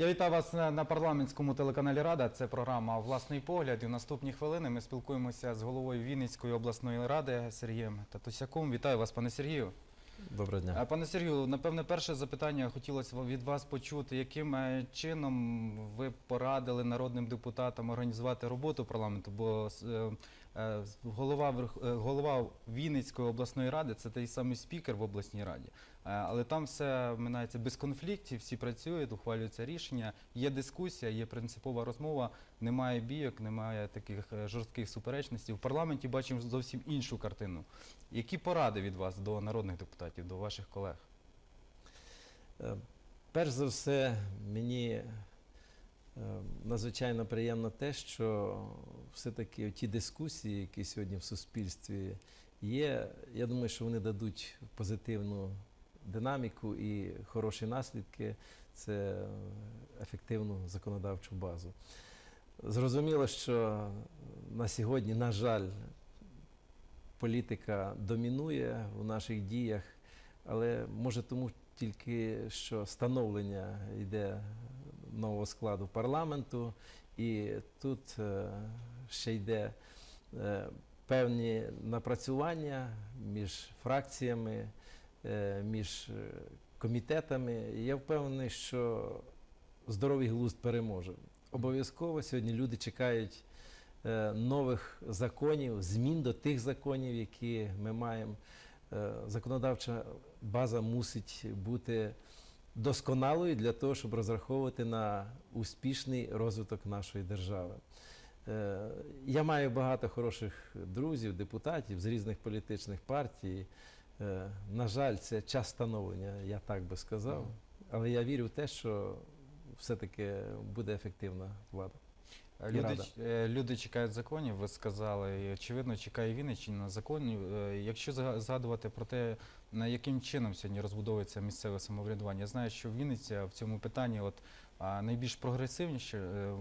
Я вітаю вас на, парламентському телеканалі Рада. Це програма Власний погляд. І в наступні хвилини ми спілкуємося з головою Вінницької обласної ради Сергієм Татусяком. Вітаю вас, пане Сергію. Доброго дня. Пане Сергію, напевне, перше запитання хотілося від вас почути, яким е, чином ви порадили народним депутатам організувати роботу парламенту? Бо е, голова е, голова Вінницької обласної ради це той самий спікер в обласній раді. Е, Але там все минається без конфліктів, всі працюють, ухвалюються рішення, є дискусія, є принципова розмова, немає бійок, немає таких е, жорстких суперечностей. В парламенті бачимо зовсім іншу картину. Які поради від вас до народних депутатів, до ваших колег? Е, Перш за все, мені е, надзвичайно приємно те, що все-таки ті дискусії, які сьогодні в суспільстві є, я думаю, що вони дадуть позитивну динаміку і хороші наслідки. Це ефективну законодавчу базу. Зрозуміло, що на сьогодні, на жаль, політика домінує у наших діях, але може тому тільки що становлення йде нового складу парламенту, і тут е, ще йде е, певні напрацювання між фракціями, е, між комітетами. Я впевнений, що здоровий глузд переможе. Обов'язково сьогодні люди чекають нових законів, змін до тих законів, які ми маємо. Законодавча база мусить бути досконалою для того, щоб розраховувати на успішний розвиток нашої держави. Е, Я маю багато хороших друзів, депутатів з різних політичних партій. Е, На жаль, це час становлення, я так би сказав. Але я вірю в те, що все-таки буде ефективна влада. Люди, рада. ч- е, люди чекають законів, ви сказали, і очевидно, чекає Вінниччина на законів. Е, Якщо зга- згадувати про те, на яким чином сьогодні розбудовується місцеве самоврядування, я знаю, що Вінниця в цьому питанні от, найбільш прогресивніше е,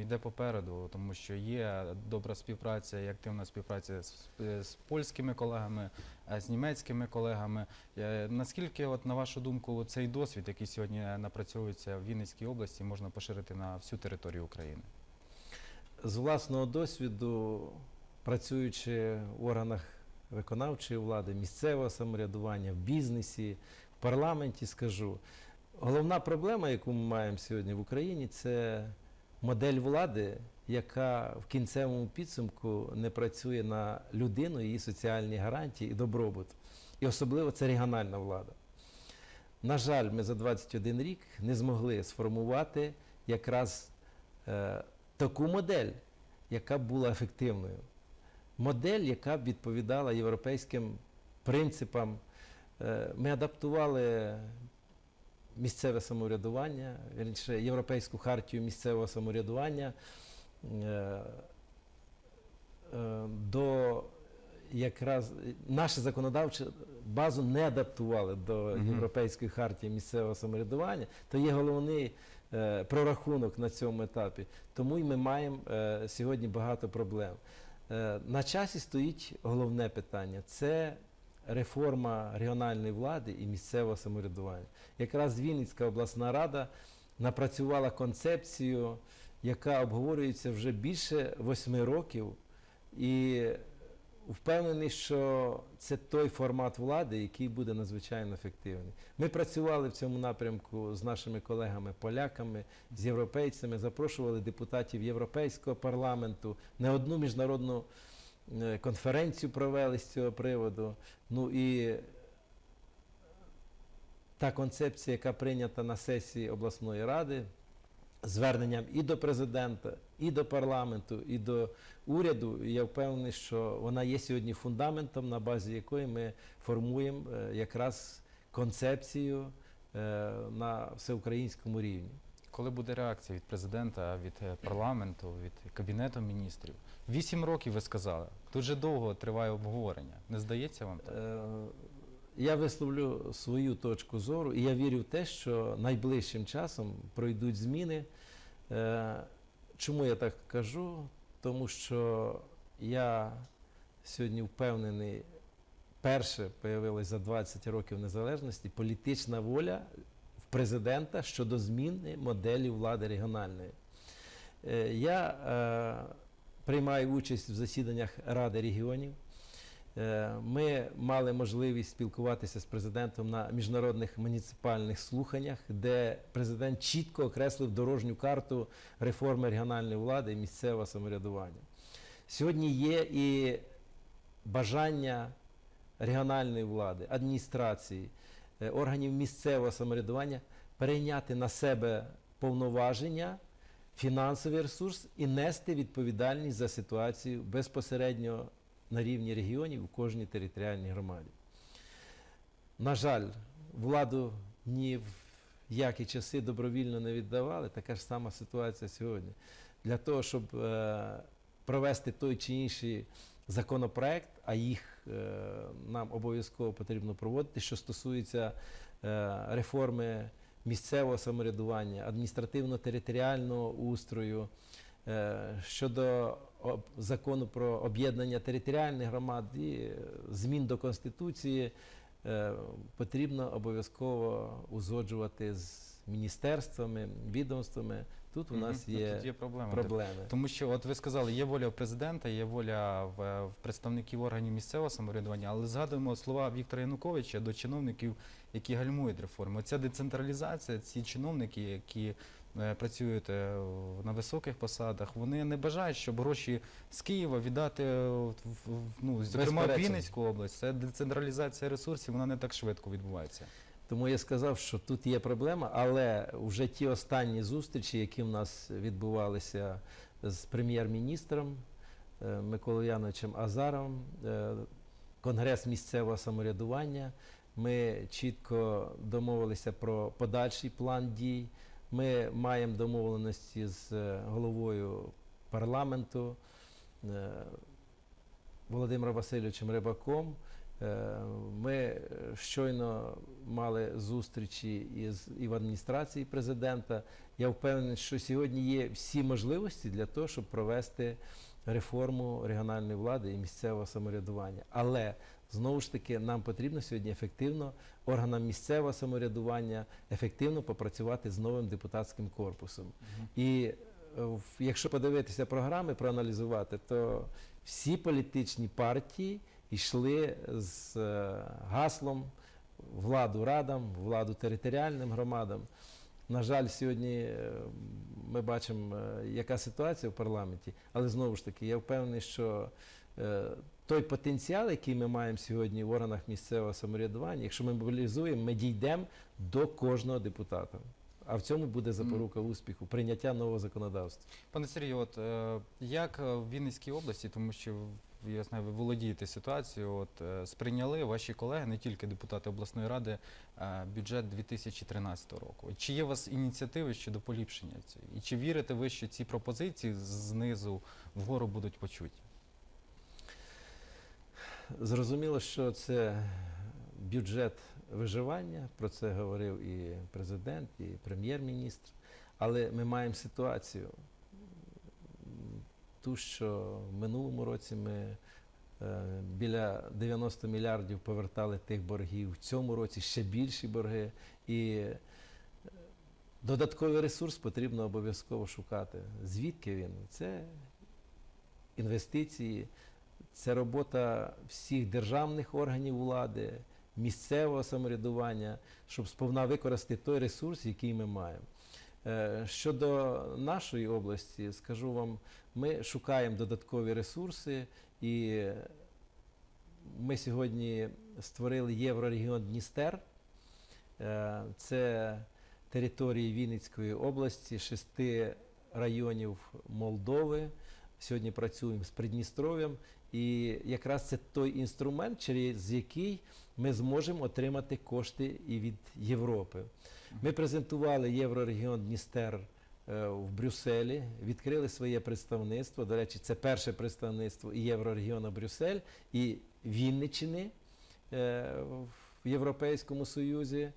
йде попереду, тому що є добра співпраця і активна співпраця з, з польськими колегами, з німецькими колегами. Наскільки, от, на вашу думку, цей досвід, який сьогодні напрацьовується в Вінницькій області, можна поширити на всю територію України? З власного досвіду, працюючи в органах виконавчої влади, місцевого самоврядування, в бізнесі, в парламенті, скажу, головна проблема, яку ми маємо сьогодні в Україні, це модель влади, яка в кінцевому підсумку не працює на людину, її соціальні гарантії і добробут. І особливо це регіональна влада. На жаль, ми за 21 рік не змогли сформувати якраз е, таку модель, яка була ефективною. Модель, яка б відповідала європейським принципам. Е, Ми адаптували місцеве самоврядування, вірніше, Європейську хартію місцевого самоврядування е, е, до якраз нашу законодавчу базу не адаптували до Європейської хартії місцевого самоврядування, то є головний прорахунок на цьому етапі. Тому і ми маємо е, сьогодні багато проблем. Е, на часі стоїть головне питання це реформа регіональної влади і місцевого самоврядування. Якраз Вінницька обласна рада напрацювала концепцію, яка обговорюється вже більше восьми років. І впевнений, що це той формат влади, який буде надзвичайно ефективний. Ми працювали в цьому напрямку з нашими колегами-поляками, з європейцями, запрошували депутатів Європейського парламенту, не одну міжнародну е, конференцію провели з цього приводу. Ну і та концепція, яка прийнята на сесії обласної ради, зверненням і до президента, і до парламенту, і до уряду. І я впевнений, що вона є сьогодні фундаментом, на базі якої ми формуємо е, якраз концепцію е, на всеукраїнському рівні. Коли буде реакція від президента, від е, парламенту, від кабінету міністрів? Вісім років ви сказали. Дуже довго триває обговорення. Не здається вам так? Я висловлю свою точку зору, і я вірю в те, що найближчим часом пройдуть зміни. Чому я так кажу? Тому що я сьогодні впевнений, перше появилась за 20 років незалежності політична воля в президента щодо зміни моделі влади регіональної. Е, Я е, приймаю участь в засіданнях Ради регіонів. Е, Ми мали можливість спілкуватися з президентом на міжнародних муніципальних слуханнях, де президент чітко окреслив дорожню карту реформи регіональної влади і місцевого самоврядування. Сьогодні є і бажання регіональної влади, адміністрації, е, органів місцевого самоврядування перейняти на себе повноваження, фінансовий ресурс і нести відповідальність за ситуацію безпосередньо на рівні регіонів у кожній територіальній громаді. На жаль, владу ні в які часи добровільно не віддавали, така ж сама ситуація сьогодні. Для того, щоб е, провести той чи інший законопроект, а їх е, нам обов'язково потрібно проводити, що стосується е, реформи місцевого самоврядування, адміністративно-територіального устрою, щодо закону про об'єднання територіальних громад і е, змін до Конституції, е, потрібно обов'язково узгоджувати з міністерствами, відомствами. Тут у нас Мгм. Ну, є Тут є проблема. проблеми. Тому що, от ви сказали, є воля президента, є воля в, в представників органів місцевого самоврядування, але згадуємо слова Віктора Януковича до чиновників, які гальмують реформи. Ця децентралізація, ці чиновники, які працюють е, на високих посадах, вони не бажають, щоб гроші з Києва віддати е, ну, зокрема. Вінницьку область. Це децентралізація ресурсів, вона не так швидко відбувається. Тому я сказав, що тут є проблема, але вже ті останні зустрічі, які в нас відбувалися з прем'єр-міністром е, Миколою Яновичем Азаровим, е, Конгрес місцевого самоврядування, ми чітко домовилися про подальший план дій. Ми маємо домовленості з е, головою парламенту е, Володимиром Васильовичем Рибаком. Е, Ми щойно мали зустрічі із і в адміністрації президента. Я впевнений, що сьогодні є всі можливості для того, щоб провести реформу регіональної влади і місцевого самоврядування. Але знову ж таки нам потрібно сьогодні ефективно органам місцевого самоврядування ефективно попрацювати з новим депутатським корпусом. І е, якщо подивитися програми, проаналізувати, то всі політичні партії йшли з е, гаслом владу радам, владу територіальним громадам. На жаль, сьогодні е, ми бачимо, яка ситуація в парламенті, але знову ж таки, я впевнений, що той потенціал, який ми маємо сьогодні в органах місцевого самоврядування, якщо ми мобілізуємо, ми дійдемо до кожного депутата. А в цьому буде запорука успіху, прийняття нового законодавства. Пане Сергію, от е, як е, в Вінницькій області, тому що я знаю, ви володієте ситуацією, от е, сприйняли ваші колеги, не тільки депутати обласної ради, е, бюджет 2013 року. Чи є у вас ініціативи щодо поліпшення цієї? І чи вірите ви, що ці пропозиції знизу вгору будуть почуті? Зрозуміло, що це бюджет виживання, про це говорив і президент, і прем'єр-міністр. Але ми маємо ситуацію, ту, що в минулому році ми е, біля 90 мільярдів повертали тих боргів, в цьому році ще більші борги. І е, додатковий ресурс потрібно обов'язково шукати. Звідки він? Це інвестиції, це робота всіх державних органів влади, місцевого самоврядування, щоб сповна використати той ресурс, який ми маємо. Е, Щодо нашої області, скажу вам, ми шукаємо додаткові ресурси, і ми сьогодні створили Єврорегіон Дністер. Е, Це території Вінницької області, шести районів Молдови. Сьогодні працюємо з Придністров'ям, і якраз це той інструмент, через який ми зможемо отримати кошти і від Європи. Ми презентували Єврорегіон Дністер е, в Брюсселі, відкрили своє представництво. До речі, це перше представництво і Єврорегіону Брюссель, і Вінниччини е, в Європейському Союзі.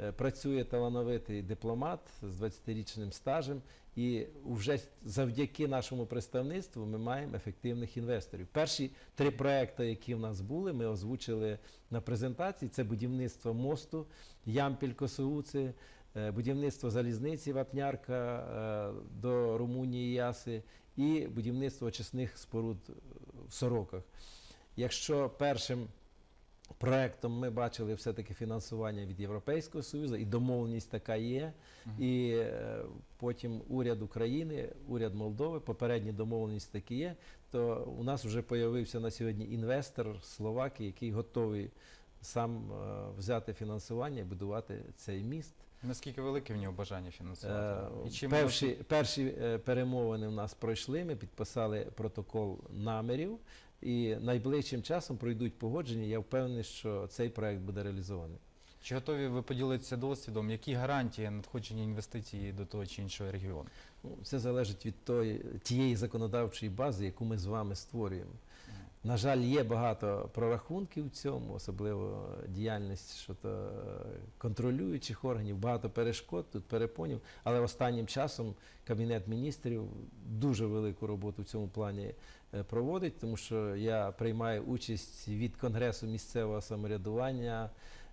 Е, Працює талановитий дипломат з 20-річним стажем, і вже завдяки нашому представництву ми маємо ефективних інвесторів. Перші три проекти, які в нас були, ми озвучили на презентації. Це будівництво мосту Ямпіль-Косоуци, е, будівництво залізниці Вапнярка е, до Румунії Яси і будівництво очисних споруд в Сороках. Якщо першим проектом ми бачили все-таки фінансування від Європейського Союзу, і домовленість така є. І е, потім уряд України, уряд Молдови, попередні домовленість такі є. То у нас вже появився на сьогодні інвестор Словакії, який готовий сам е, взяти фінансування і будувати цей міст. Наскільки велике в нього бажання фінансувати? Е, І чим Перші, перші е, перемовини у нас пройшли. Ми підписали протокол намірів, і найближчим часом пройдуть погодження. Я впевнений, що цей проект буде реалізований. Чи готові ви поділитися досвідом? Які гарантії надходження інвестицій до того чи іншого регіону? Ну, Це залежить від тої, тієї законодавчої бази, яку ми з вами створюємо. На жаль, є багато прорахунків в цьому, особливо діяльність щодо контролюючих органів, багато перешкод, тут перепонів. Але останнім часом Кабінет міністрів дуже велику роботу в цьому плані проводить, тому що я приймаю участь від Конгресу місцевого самоврядування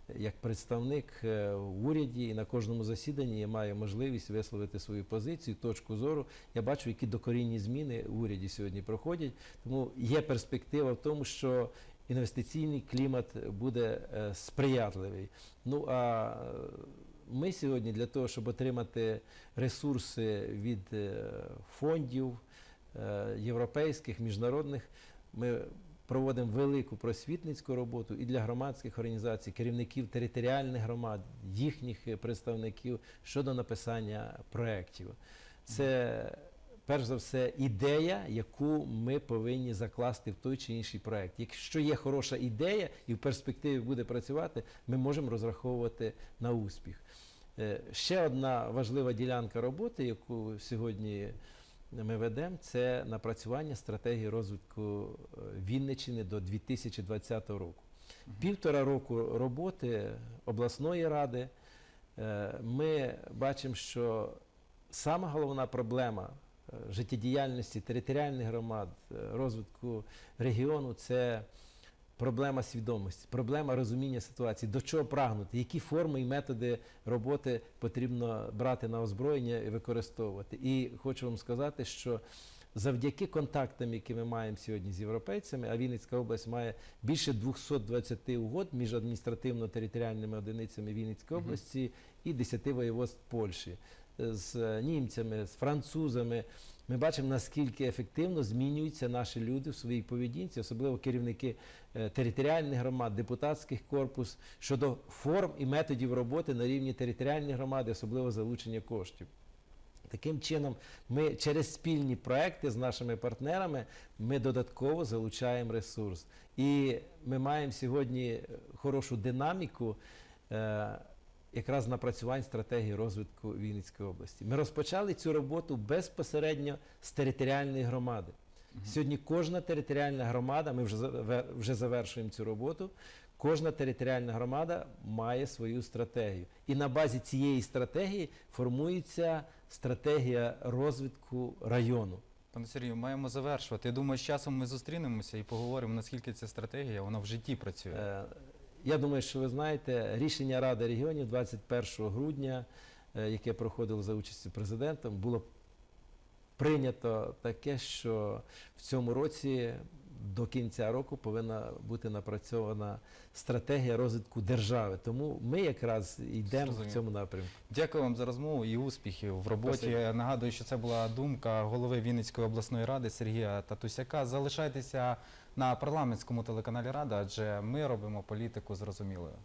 е, як представник е, в уряді, і на кожному засіданні я маю можливість висловити свою позицію, точку зору. Я бачу, які докорінні зміни в уряді сьогодні проходять. Тому є перспектива в тому, що інвестиційний клімат буде е, сприятливий. Ну а е, ми сьогодні для того, щоб отримати ресурси від е, фондів е, європейських, міжнародних, ми проводимо велику просвітницьку роботу і для громадських організацій, керівників територіальних громад, їхніх е, представників щодо написання проєктів. Це перш за все ідея, яку ми повинні закласти в той чи інший проєкт. Якщо є хороша ідея і в перспективі буде працювати, ми можемо розраховувати на успіх. Е, Ще одна важлива ділянка роботи, яку сьогодні ми ведемо, це напрацювання стратегії розвитку Вінничини до 2020 року. Півтора року роботи обласної ради. е, Ми бачимо, що сама головна проблема е, життєдіяльності територіальних громад, е, розвитку регіону це проблема свідомості, проблема розуміння ситуації, до чого прагнути, які форми і методи роботи потрібно брати на озброєння і використовувати. І хочу вам сказати, що завдяки контактам, які ми маємо сьогодні з європейцями, а Вінницька область має більше 220 угод між адміністративно-територіальними одиницями Вінницької області і 10 воєводств Польщі з німцями, з французами. Ми бачимо, наскільки ефективно змінюються наші люди в своїй поведінці, особливо керівники е, територіальних громад, депутатських корпус щодо форм і методів роботи на рівні територіальної громади, особливо залучення коштів. Таким чином, ми через спільні проекти з нашими партнерами ми додатково залучаємо ресурс. І ми маємо сьогодні е, хорошу динаміку е, якраз напрацювань стратегії розвитку Вінницької області. Ми розпочали цю роботу безпосередньо з територіальної громади. Сьогодні кожна територіальна громада, ми вже вже завершуємо цю роботу. Кожна територіальна громада має свою стратегію. І на базі цієї стратегії формується стратегія розвитку району. Пане Сергію, маємо завершувати. Я думаю, з часом ми зустрінемося і поговоримо, наскільки ця стратегія вона в житті працює. Е, Я думаю, що ви знаєте, рішення Ради регіонів 21 грудня, е, яке проходило за участю президента, було прийнято таке, що в цьому році до кінця року повинна бути напрацьована стратегія розвитку держави. Тому ми якраз йдемо в цьому напрямку. Дякую вам за розмову і успіхів в роботі. Спасибо. Нагадую, що це була думка голови Вінницької обласної ради Сергія Татусяка. Залишайтеся на парламентському телеканалі Рада, адже ми робимо політику зрозумілою.